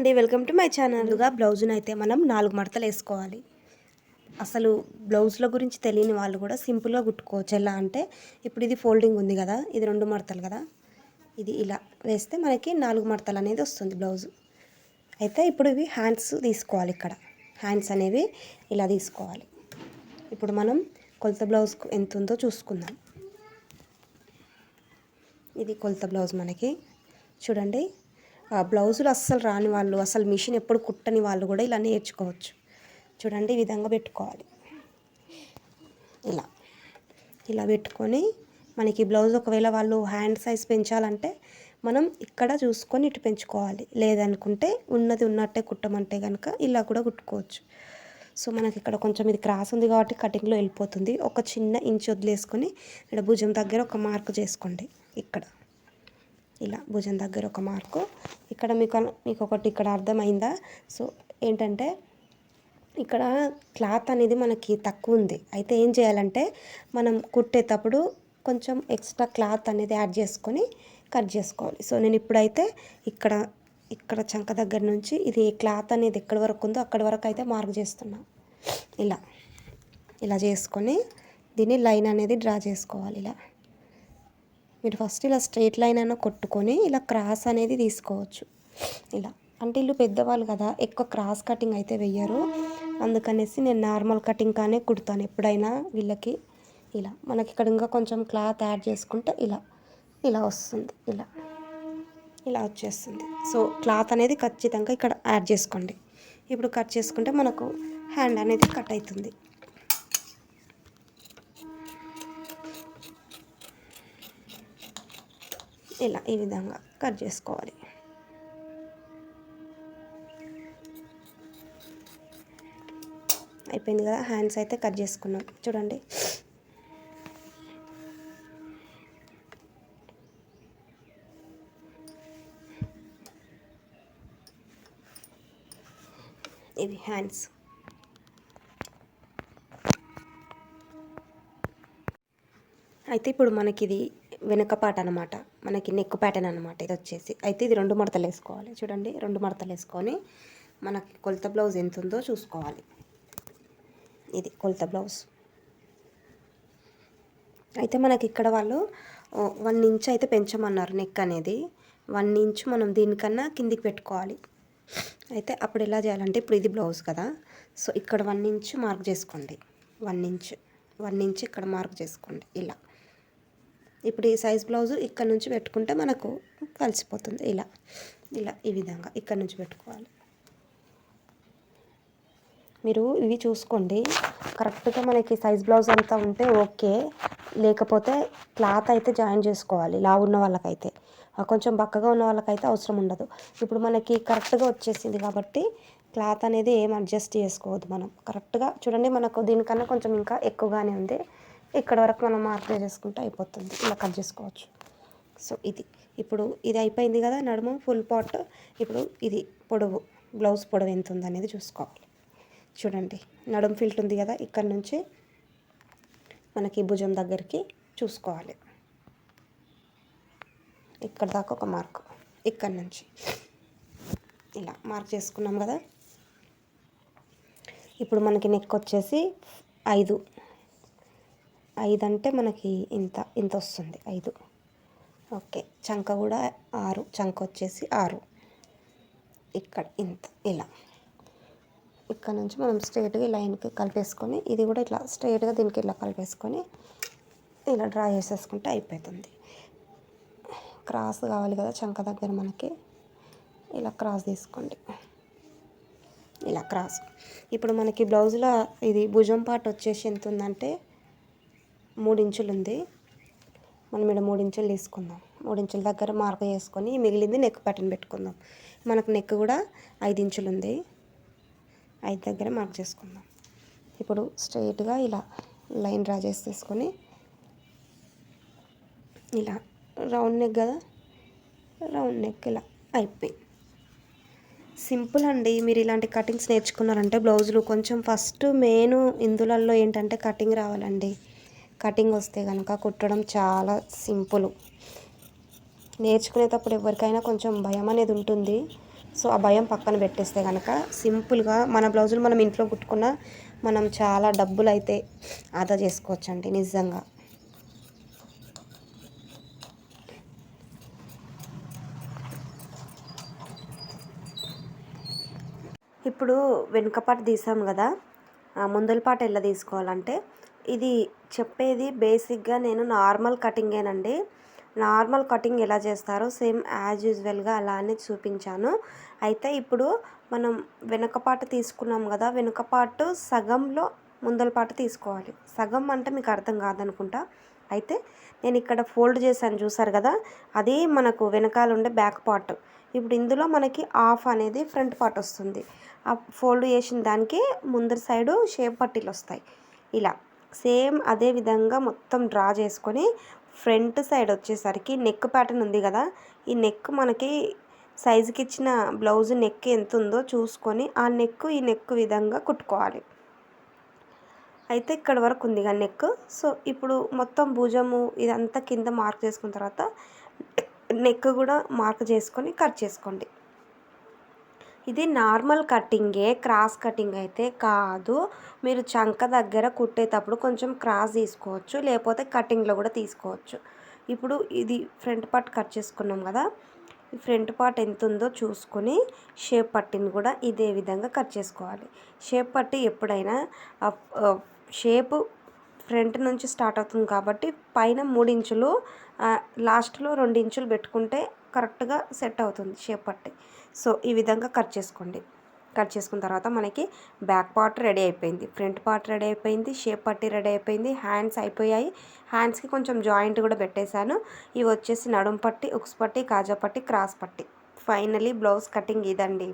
అండి. Welcome to my ఛానల్గా బ్లౌజ్ని అయితే మనం నాలుగు మడతలు వేసుకోవాలి. అసలు బ్లౌజ్ల గురించి తెలియని వాళ్ళు కూడా సింపుల్గా కుట్టుకోవచ్చు ఎలా అంటే ఇప్పుడు ఇది ఫోల్డింగ్ ఉంది కదా ఇది రెండు మడతలు కదా ఇది ఇలా వేస్తే మనకి నాలుగు మడతలు అనేది వస్తుంది బ్లౌజ్. అయితే ఇప్పుడు ఇవి హ్యాండ్స్ తీసుకోవాలి ఇక్కడ. హ్యాండ్స్ అనేవి ఇలా తీసుకోవాలి. ఇప్పుడు మనం కొలత బ్లౌజ్ ఎంత ఉందో చూసుకుందాం. ఇది కొలత బ్లౌజ్ మనకి. చూడండి బ్లౌజులు అస్సలు రాని వాళ్ళు అసలు మిషన్ ఎప్పుడు కుట్టని వాళ్ళు కూడా ఇలా నేర్చుకోవచ్చు. చూడండి ఈ విధంగా పెట్టుకోవాలి. ఇలా. ఇలా పెట్టుకొని మనకి బ్లౌజ్ ఒకవేళ వాళ్ళు హ్యాండ్ సైజ్ పెంచాలంటే మనం ఇక్కడ చూసుకొని ఇటు పెంచుకోవాలి. లేదనుకుంటే ఉన్నది ఉన్నట్టే కుట్టమంటే కనుక ఇలా కూడా కుట్టుకోవచ్చు. సో మనకి ఇక్కడ కొంచెం ఇది క్రాస్ ఉంది కాబట్టి కటింగ్లో వెళ్ళిపోతుంది. ఒక చిన్న ఇంచ్ వదిలేసుకొని ఇక్కడ భుజం దగ్గర ఒక మార్క్ చేసుకోండి. ఇక్కడ. ఇలా భుజం దగ్గర ఒక మార్కు. ఇక్కడ మీకు మీకు ఒకటి ఇక్కడ అర్థమైందా? సో ఏంటంటే ఇక్కడ క్లాత్ అనేది మనకి తక్కువ ఉంది. అయితే ఏం చేయాలంటే మనం కుట్టేటప్పుడు కొంచెం ఎక్స్ట్రా క్లాత్ అనేది యాడ్ చేసుకొని కట్ చేసుకోవాలి. సో నేను ఇప్పుడైతే ఇక్కడ ఇక్కడ చంక దగ్గర నుంచి ఇది క్లాత్ అనేది ఎక్కడి వరకు ఉందో అక్కడి వరకు అయితే మార్క్ చేస్తున్నా. ఇలా ఇలా చేసుకొని దీన్ని లైన్ అనేది డ్రా చేసుకోవాలి. ఇలా. మీరు ఫస్ట్ ఇలా స్ట్రైట్ లైన్ అయినా కొట్టుకొని ఇలా క్రాస్ అనేది తీసుకోవచ్చు. ఇలా. అంటే వీళ్ళు పెద్దవాళ్ళు కదా ఎక్కువ క్రాస్ కటింగ్ అయితే వెయ్యరు. అందుకనేసి నేను నార్మల్ కటింగ్ కానీ కుడతాను ఎప్పుడైనా వీళ్ళకి. ఇలా. మనకి ఇక్కడ ఇంకా కొంచెం క్లాత్ యాడ్ చేసుకుంటే ఇలా. ఇలా వస్తుంది. ఇలా. ఇలా వచ్చేస్తుంది. సో క్లాత్ అనేది ఖచ్చితంగా ఇక్కడ యాడ్ చేసుకోండి. ఇప్పుడు కట్ చేసుకుంటే మనకు హ్యాండ్ అనేది కట్ అవుతుంది. ఇలా ఈ విధంగా కట్ చేసుకోవాలి. అయిపోయింది కదా హ్యాండ్స్ అయితే కట్ చేసుకున్నాం. చూడండి. ఇవి హ్యాండ్స్. అయితే ఇప్పుడు మనకి ఇది వెనక పాట అనమాట మనకి నెక్ ప్యాటర్న్ అనమాట ఇది వచ్చేసి. అయితే ఇది రెండు మడతలు వేసుకోవాలి. చూడండి రెండు మడతలు వేసుకొని మనకి కొలత బ్లౌజ్ ఎంత ఉందో చూసుకోవాలి. ఇది కొలత బ్లౌజ్ అయితే మనకి ఇక్కడ వాళ్ళు వన్ ఇంచ్ అయితే పెంచమన్నారు నెక్ అనేది. వన్ ఇంచ్ మనం దీనికన్నా కిందికి పెట్టుకోవాలి. అయితే అప్పుడు ఎలా చేయాలంటే ఇప్పుడు ఇది బ్లౌజ్ కదా. సో ఇక్కడ వన్ ఇంచ్ మార్క్ చేసుకోండి. వన్ ఇంచ్ వన్ ఇంచ్ ఇక్కడ మార్క్ చేసుకోండి. ఇలా. ఇప్పుడు ఈ సైజ్ బ్లౌజ్ ఇక్కడ నుంచి పెట్టుకుంటే మనకు కలిసిపోతుంది. ఇలా ఇలా ఈ విధంగా ఇక్కడ నుంచి పెట్టుకోవాలి. మీరు ఇవి చూసుకోండి. కరెక్ట్గా మనకి సైజ్ బ్లౌజ్ అంతా ఉంటే ఓకే. లేకపోతే క్లాత్ అయితే జాయిన్ చేసుకోవాలి. లావు ఉన్న వాళ్ళకైతే. కొంచెం బక్కగా ఉన్న వాళ్ళకైతే అవసరం ఉండదు. ఇప్పుడు మనకి కరెక్ట్గా వచ్చేసింది కాబట్టి క్లాత్ అనేది ఏం అడ్జస్ట్ చేసుకోవద్దు మనం. కరెక్ట్గా చూడండి మనకు దీనికన్నా కొంచెం ఇంకా ఎక్కువగానే ఉంది. ఇక్కడ వరకు మనం మార్క్ చేసుకుంటే అయిపోతుంది. ఇలా కట్ చేసుకోవచ్చు. సో ఇది. ఇప్పుడు ఇది అయిపోయింది కదా నడుము ఫుల్ పాట్. ఇప్పుడు ఇది పొడవు బ్లౌజ్ పొడవు ఎంత ఉందనేది చూసుకోవాలి. చూడండి. నడుము ఫిల్ట్ ఉంది కదా ఇక్కడ నుంచి మనకి భుజం దగ్గరికి చూసుకోవాలి. ఇక్కడ దాకా ఒక మార్క్. ఇక్కడ నుంచి. ఇలా మార్క్ చేసుకున్నాం కదా. ఇప్పుడు మనకి నెక్ వచ్చేసి ఐదు. ఐదు అంటే మనకి ఇంత ఇంత వస్తుంది ఐదు. ఓకే చంక కూడా ఆరు చంక వచ్చేసి ఆరు. ఇక్కడ ఇంత ఇలా. ఇక్కడ నుంచి మనం స్ట్రైట్గా లైన్కి కలిపేసుకొని ఇది కూడా ఇట్లా స్ట్రైట్గా దీనికి ఇలా కలిపేసుకొని ఇలా డ్రా చేసేసుకుంటే అయిపోతుంది. క్రాస్ కావాలి కదా చంక దగ్గర మనకి ఇలా క్రాస్ తీసుకోండి. ఇలా క్రాస్. ఇప్పుడు మనకి బ్లౌజ్లో ఇది భుజం పార్ట్ వచ్చేసి ఎంత ఉందంటే మూడించులు ఉంది మనం ఇక్కడ మూడు ఇంచులు తీసుకుందాం. మూడించుల దగ్గర మార్క్ చేసుకొని మిగిలింది నెక్ ప్యాటర్న్ పెట్టుకుందాం. మనకు నెక్ కూడా ఐదు ఇంచులు ఉంది ఐదు దగ్గర మార్క్ చేసుకుందాం. ఇప్పుడు స్ట్రైట్గా ఇలా లైన్ డ్రా చేసి తీసుకొని ఇలా రౌండ్ నెక్ కదా? రౌండ్ నెక్ ఇలా అయిపోయింది. సింపుల్ అండి. మీరు ఇలాంటి కటింగ్స్ నేర్చుకున్నారంటే బ్లౌజులు కొంచెం ఫస్ట్ మెయిన్ ఇందులలో ఏంటంటే కటింగ్ రావాలండి. కటింగ్ వస్తే కనుక కుట్టడం చాలా సింపుల్. నేర్చుకునేటప్పుడు ఎవరికైనా కొంచెం భయం అనేది ఉంటుంది. సో ఆ భయం పక్కన పెట్టేస్తే కనుక సింపుల్గా మన బ్లౌజులు మనం ఇంట్లో కుట్టుకున్న మనం చాలా డబ్బులు అయితే ఆదా చేసుకోవచ్చండి నిజంగా. ఇప్పుడు వెనుక పాట తీసాం కదా ముందల పాట ఎలా తీసుకోవాలంటే ఇది చెప్పేది బేసిక్గా నేను నార్మల్ కటింగేనండి నార్మల్ కటింగ్ ఎలా చేస్తారో సేమ్ యాజ్ యూజువల్గా అలానే చూపించాను. అయితే ఇప్పుడు మనం వెనుక పాట తీసుకున్నాం కదా వెనుక పాటు సగంలో ముందల పాట తీసుకోవాలి. సగం అంటే మీకు అర్థం కాదనుకుంటా. అయితే నేను ఇక్కడ ఫోల్డ్ చేశాను చూసారు కదా అదే మనకు వెనకాల ఉండే బ్యాక్ పార్ట్. ఇప్పుడు ఇందులో మనకి ఆఫ్ అనేది ఫ్రంట్ పార్ట్ వస్తుంది. ఆ ఫోల్డ్ చేసిన దానికి ముందర సైడు షేప్ పట్టీలు వస్తాయి. ఇలా. సేమ్ అదే విధంగా మొత్తం డ్రా చేసుకొని ఫ్రంట్ సైడ్ వచ్చేసరికి నెక్ ప్యాటర్న్ ఉంది కదా ఈ నెక్ మనకి సైజుకి ఇచ్చిన బ్లౌజ్ నెక్ ఎంత ఉందో చూసుకొని ఆ నెక్ ఈ నెక్ విధంగా కుట్టుకోవాలి. అయితే ఇక్కడ వరకు ఉంది కదా నెక్. సో ఇప్పుడు మొత్తం భుజము ఇదంతా కింద మార్క్ చేసుకున్న తర్వాత నెక్ కూడా మార్క్ చేసుకొని కట్ చేసుకోండి. ఇది నార్మల్ కటింగే క్రాస్ కటింగ్ అయితే కాదు. మీరు చంక దగ్గర కుట్టేటప్పుడు కొంచెం క్రాస్ తీసుకోవచ్చు లేకపోతే కటింగ్లో కూడా తీసుకోవచ్చు. ఇప్పుడు ఇది ఫ్రంట్ పార్ట్ కట్ చేసుకున్నాం కదా ఈ ఫ్రంట్ పార్ట్ ఎంత ఉందో చూసుకొని షేప్ పట్టిని కూడా ఇదే విధంగా కట్ చేసుకోవాలి. షేప్ పట్టి ఎప్పుడైనా షేపు ఫ్రంట్ నుంచి స్టార్ట్ అవుతుంది కాబట్టి పైన మూడు ఇంచులు లాస్ట్లో రెండు ఇంచులు పెట్టుకుంటే కరెక్ట్గా సెట్ అవుతుంది షేప్ పట్టి. సో ఈ విధంగా కట్ చేసుకోండి. కట్ చేసుకున్న తర్వాత మనకి బ్యాక్ పార్ట్ రెడీ అయిపోయింది. ఫ్రంట్ పార్ట్ రెడీ అయిపోయింది. షేప్ పట్టి రెడీ అయిపోయింది. హ్యాండ్స్ అయిపోయాయి. హ్యాండ్స్కి కొంచెం జాయింట్ కూడా పెట్టేశాను. ఇవి వచ్చేసి నడుం పట్టి ఉక్స్ పట్టి కాజా పట్టి క్రాస్ పట్టి. ఫైనలీ బ్లౌజ్ కటింగ్ ఇదండి.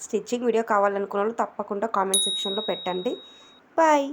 స్టిచ్చింగ్ వీడియో కావాలనుకున్న వాళ్ళు తప్పకుండా కామెంట్ సెక్షన్లో పెట్టండి. బాయ్!